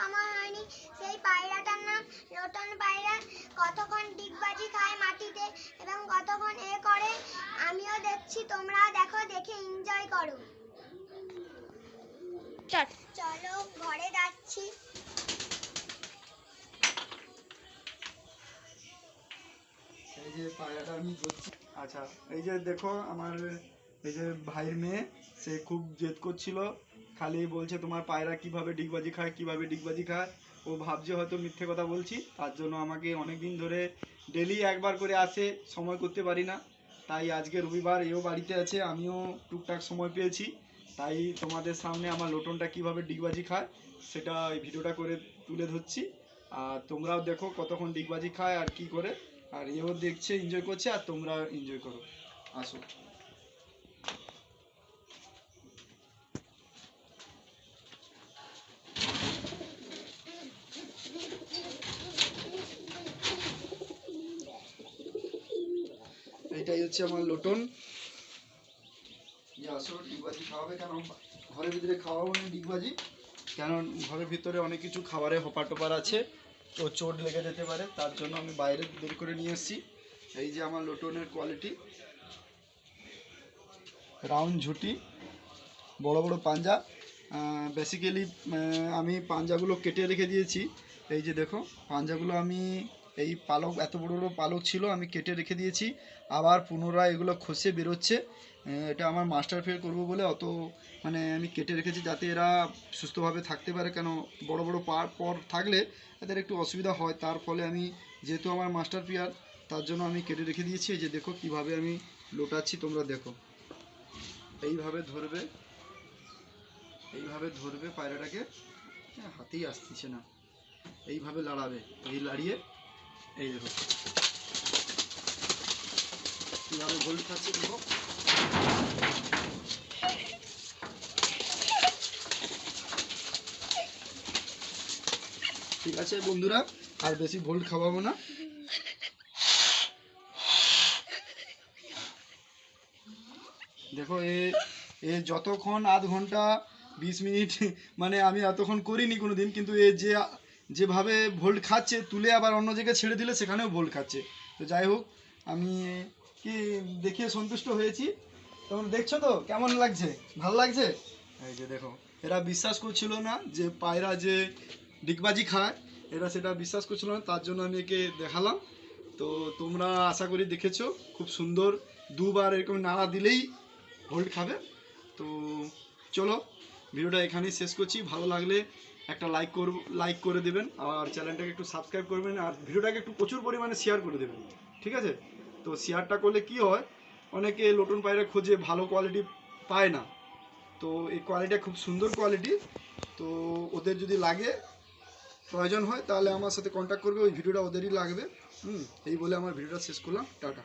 সময় হয়নি। সেই পায়রাটার নাম রতন পায়রা। কতক্ষণ ডিগবাজি খায় মাটিতে এবং কতক্ষণ এ করে আমিও দেখছি তোমরা দেখো দেখে এনজয় করো। চলো ঘরে যাচ্ছি। এই যে পায়রাটা আমি ধরছি। আচ্ছা এই যে দেখো আমার এই যে ভাইয়ের মেয়ে সে খুব জেদ করছিল। খালি বলছে তোমার পায়রা কীভাবে ডিগবাজি খায়, কীভাবে ডিগবাজি খায়। ও ভাবছে হয়তো মিথ্যে কথা বলছি, তার জন্য আমাকে অনেক দিন ধরে ডেলি একবার করে আসে, সময় করতে পারি না। তাই আজকে রবিবার এও বাড়িতে আছে, আমিও টুকটাক সময় পেয়েছি। তাই তোমাদের সামনে আমার লোটনটা কীভাবে ডিগবাজি খায়, সেটা এই ভিডিওটা করে তুলে ধরছি। আর তোমরাও দেখো কতক্ষণ ডিগবাজি খায় আর কি করে। আর এও দেখছে এনজয় করছে, আর তোমরা এনজয় করো। আসো। এইটাই হচ্ছে আমার লোটন। আসো ডিগবাজি খাওয়াবে কেন? ঘরের ভিতরে খাওয়াবো না ডিগবাজি? কেন ঘরের ভিতরে অনেক কিছু খাবারে হপার টোপার আছে তো চোট লেগে যেতে পারে তার জন্য আমি বাইরে বের করে নিয়ে এসেছি। এই যে আমার লোটনের কোয়ালিটি রাউন্ড ঝুটি বড় বড় পাঞ্জা। বেসিক্যালি আমি পাঞ্জাগুলো কেটে রেখে দিয়েছি। এই যে দেখো পাঞ্জাগুলো আমি এই পালক, এত বড় বড় পালক ছিল, আমি কেটে রেখে দিয়েছি। আবার পুনরায় এগুলো খসে বেরোচ্ছে। এটা আমার মাস্টার ফেয়ার করব বলে অত মানে আমি কেটে রেখেছি যাতে এরা সুস্থভাবে থাকতে পারে। কেন, বড় বড় পার পর থাকলে এদের একটু অসুবিধা হয়। তার ফলে আমি, যেহেতু আমার মাস্টার পেয়ার তার জন্য আমি কেটে রেখে দিয়েছি। যে দেখো কীভাবে আমি লোটাচ্ছি, তোমরা দেখো। এইভাবে ধরবে এইভাবে ধরবে পায়রাটাকে। হাতেই আসতেছে না। এইভাবে লাড়াবে। এই লাড়িয়ে এই দেখো। দেখো। ঠিক আছে বন্ধুরা, আর বেশি ভোল্ট খাওয়াবো না। দেখো, এ এ যতক্ষণ আধ ঘণ্টা, বিশ মিনিট মানে আমি এতক্ষণ করিনি কোনো দিন কিন্তু এ যে যেভাবে ভোল্ট খাচ্ছে, তুলে আবার অন্য জায়গায় ছেড়ে দিলে সেখানেও ভোল্ট খাচ্ছে। তো যাই হোক, আমি কি দেখে সন্তুষ্ট হয়েছি? তোমরা দেখছ তো? কেমন লাগছে? ভালো লাগছে? এই যে দেখো, এরা বিশ্বাস করছিল না যে পায়রা যে ডিগবাজি খায়, এরা সেটা বিশ্বাস করছিল না, তার জন্য আমি একে দেখালাম। তো তোমরা আশা করি দেখেছ, খুব সুন্দর দুবার এরকম নাড়া দিলেই হোল্ড খাবে। তো চলো ভিডিওটা এখানেই শেষ করছি। ভালো লাগলে একটা লাইক করব লাইক করে দেবেন আর চ্যানেলটাকে একটু সাবস্ক্রাইব করবেন আর ভিডিওটাকে একটু প্রচুর পরিমাণে শেয়ার করে দেবেন। ঠিক আছে? তো শেয়ারটা করলে কি হয়? অনেকে লোটন পায়রা খোঁজে ভালো কোয়ালিটি পায় না। তো এই কোয়ালিটিটা খুব সুন্দর কোয়ালিটি তো ওদের যদি লাগে, প্রয়োজন হয় তাহলে আমার সাথে কন্ট্যাক্ট করবে, ওই ভিডিওটা ওদেরই লাগবে। হুম, এই বলে আমার ভিডিওটা শেষ করলাম। টাটা।